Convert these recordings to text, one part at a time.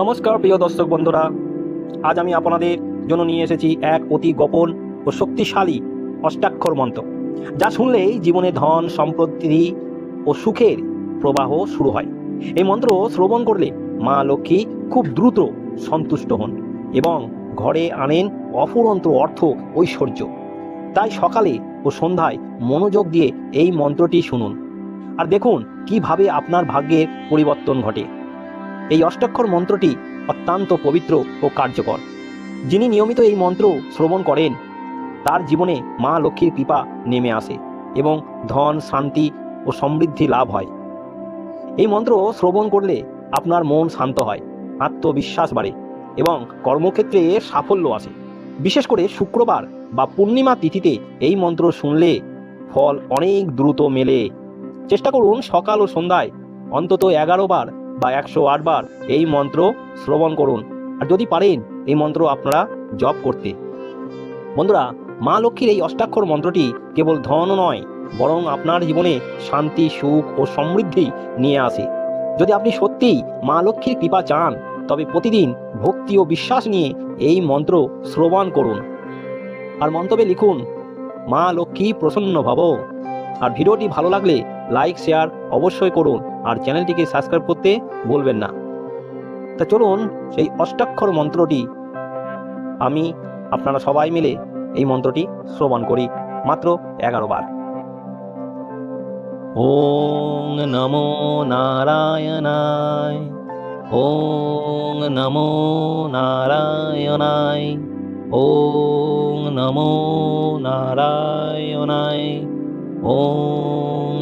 নমস্কার, প্রিয় দর্শক বন্ধুরা। আজ আমি আপনাদের জন্য নিয়ে এসেছি এক অতি গোপন ও শক্তিশালী অষ্টাক্ষর মন্ত্র, যা শুনলেই জীবনে ধন, সম্পত্তি ও সুখের প্রবাহ শুরু হয়। এই মন্ত্র শ্রবণ করলে মা লক্ষ্মী খুব দ্রুত সন্তুষ্ট হন এবং ঘরে আনেন অফুরন্ত অর্থ ঐশ্বর্য। তাই সকালে ও সন্ধ্যায় মনোযোগ দিয়ে এই মন্ত্রটি শুনুন। আর দেখুন, কীভাবে আপনার ভাগ্যের পরিবর্তন ঘটে। এই অষ্টাক্ষর মন্ত্রটি অত্যন্ত পবিত্র ও কার্যকর। যিনি নিয়মিত এই মন্ত্র শ্রবণ করেন, তার জীবনে মা লক্ষ্মীর কৃপা নেমে আসে এবং ধন, শান্তি ও সমৃদ্ধি লাভ হয়। এই মন্ত্র শ্রবণ করলে আপনার মন শান্ত হয়, আত্মবিশ্বাস বাড়ে এবং কর্মক্ষেত্রে সাফল্য আসে। বিশেষ করে শুক্রবার বা পূর্ণিমা তিথিতে এই মন্ত্র শুনলে ফল অনেক দ্রুত মেলে। চেষ্টা করুন সকাল ও সন্ধ্যায় অন্তত এগারো বার বা একশো বার এই মন্ত্র শ্রবণ করুন। আর যদি পারেন, এই মন্ত্র আপনারা জপ করতে। বন্ধুরা, মা লক্ষ্মীর এই অষ্টাক্ষর মন্ত্রটি কেবল ধন নয়, বরং আপনার জীবনে শান্তি, সুখ ও সমৃদ্ধি নিয়ে আসে। যদি আপনি সত্যিই মা লক্ষ্মীর কৃপা চান, তবে প্রতিদিন ভক্তি ও বিশ্বাস নিয়ে এই মন্ত্র শ্রবণ করুন। আর মন্তব্যে লিখুন, মা লক্ষ্মী প্রসন্ন ভব। আর ভিডিওটি ভালো লাগলে লাইক, শেয়ার অবশ্যই করুন আর চ্যানেলটিকে সাবস্ক্রাইব করতে বলবেন না। তা চলুন সেই অষ্টাক্ষর মন্ত্রটি আমি আপনারা সবাই মিলে এই মন্ত্রটি শ্রবণ করি, মাত্র এগারো বার। ওং নমো নারায়ণায়, ওং নমো নারায়ণায়, ওং নমো নারায়ণায়, ওং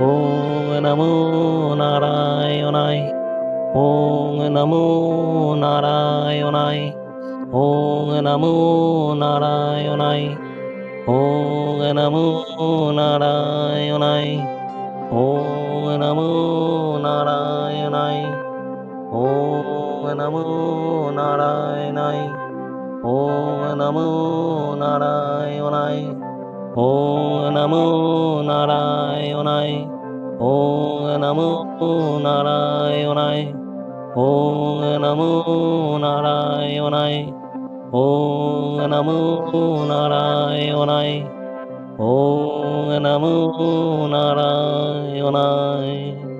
ওং নমো নারায়ণায়, ওং নমো নারায়ণায়, ওং নমো নারায়ণায়, ওং নমো নারায়ণায়, ওং নমো নারায়ণায়, ওং নমো নারায়ণায়, ওং নমো নারায়ণায়। ওং নমো নারায়ণায়, ও নমো নারায়ণায়, ও নমো নারায়ণায়, ও নমো নারায়ণায়, ও নমো নারায়ণায়।